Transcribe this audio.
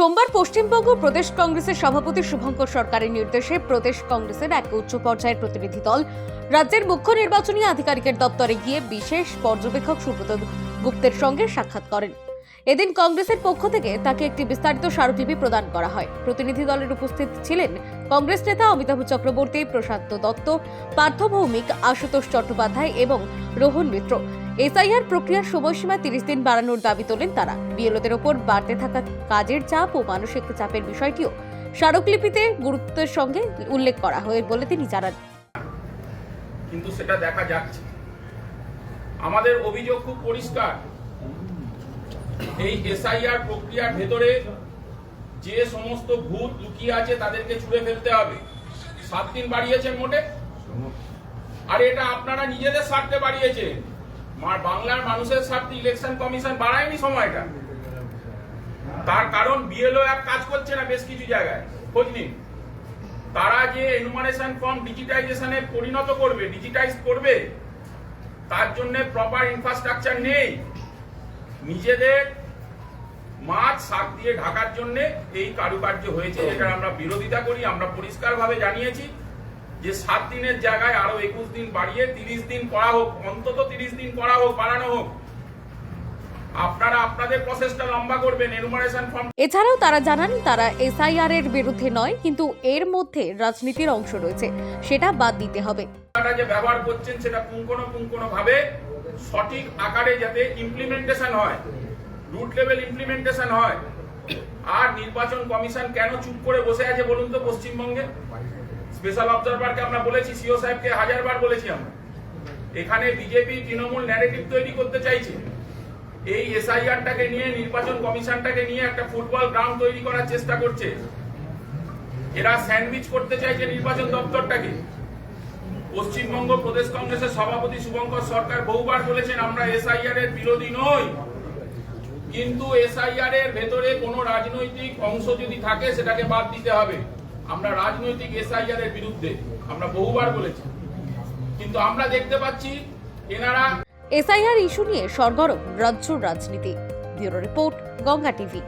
সোমবার পশ্চিমবঙ্গ প্রদেশ কংগ্রেসের সভাপতি শুভঙ্কর সরকারের নির্দেশে প্রদেশ কংগ্রেসের এক উচ্চ পর্যায়ের প্রতিনিধি দল রাজ্যের মুখ্য নির্বাচনী আধিকারিকের দপ্তরে গিয়ে বিশেষ পর্যবেক্ষক সুব্রত গুপ্তের সঙ্গে সাক্ষাৎ করেন। এদিন কংগ্রেসের পক্ষ থেকে তাকে একটি বিস্তারিত স্মারকলিপি প্রদান করা হয়। প্রতিনিধি দলের উপস্থিত ছিলেন কংগ্রেস নেতা অমিতাভ চক্রবর্তী, প্রশান্ত দত্ত, পার্থ ভৌমিক, আশুতোষ চট্টোপাধ্যায় এবং রোহন মিত্র। এসআইআর প্রক্রিয়ার সময়সীমা তিরিশ দিন বাড়ানোর দাবি তোলেন তারা। বিএলওদের ওপর বাড়তে থাকা কাজের চাপ ও মানসিক চাপের বিষয়টিও স্মারকলিপিতে গুরুত্বের সঙ্গে উল্লেখ করা হয় বলে তিনি জানান। কিন্তু সেটা দেখা যাচ্ছে। আমাদের অভিযোগ খুব পরিষ্কার। এই এসআইআর প্রক্রিয়ার ভেতরে যে সমস্ত ভূত লুকিয়ে আছে তাদেরকে ছুঁড়ে ফেলতে হবে। সাত দিন বাড়িয়েছেন মোটে। আর এটা আপনারা নিজেদের স্বার্থে বাড়িয়েছেন। বাংলার মানুষের স্বার্থে ইলেকশন কমিশন বাড়ায়নি সময়টা। তার কারণ বিএলও এক কাজ করছে না বেশ কিছু জায়গায়, খোঁজ নিন। তারা যে এনুমারেশন ফর্ম ডিজিটাইজেশনে পরিণত করবে ডিজিটাইজ করবে, তার জন্য প্রপার ইনফ্রাস্ট্রাকচার নেই। নিজেদের মাছ শাক দিয়ে ঢাকার জন্য এই কারুকার্য হয়েছে, যেটা আমরা বিরোধিতা করি, আমরা পরিষ্কারভাবে জানিয়েছি। যে সাত দিনের জায়গায় আরও একুশ দিন বাড়িয়ে তিরিশ দিন করা হোক অন্তত তিরিশ দিন করা হোক বাড়ানো হোক। আপনারা আপনাদের প্রসেসটা লম্বা করবেন এনুমারেশন ফর্ম এছাড়াও তারা জানান তারা এসআইআর এর বিরুদ্ধে নয় কিন্তু এর মধ্যে রাজনীতির অংশ রয়েছে। সেটা বাদ দিতে হবে। আপনারা যে ব্যবহার করছেন সেটা পুঙ্খানো পুঙ্খানো ভাবে সঠিক আকারে যাতে ইমপ্লিমেন্টেশন হয় রুট লেভেল ইমপ্লিমেন্টেশন হয়। আর নির্বাচন কমিশন কেন চুপ করে বসে আছে বলুন তো পশ্চিমবঙ্গে? স্পেশাল অবজারভারকে আমরা বলেছি সিও সাহেবকে হাজারবার বলেছি আমরা। এখানে বিজেপি তৃণমূল ন্যারেটিভ তৈরি করতে চাইছে। এই এসআইআরটাকে নিয়ে, নির্বাচন কমিশনটাকে নিয়ে একটা ফুটবল গ্রাউন্ড তৈরি করার চেষ্টা করছে। এরা স্যান্ডউইচ করতে চাইছে নির্বাচন দপ্তরটাকে। পশ্চিমবঙ্গ প্রদেশ কংগ্রেসের সভাপতি শুভঙ্কর সরকার বহুবার বলেছেন, আমরা এসআইআর এর বিরোধী নই। কিন্তু এসআইআর এর ভেতরে কোন রাজনৈতিক অংশ যদি থাকে, সেটাকে বাদ দিতে হবে। আমরা রাজনৈতিক এসআইআর এর বিরুদ্ধে, আমরা বহুবার বলেছি। কিন্তু আমরা দেখতে পাচ্ছি, এনারা এসআইআর ইস্যু নিয়ে সরগরম রাজ্য রাজনীতি। Bureau report Ganga TV.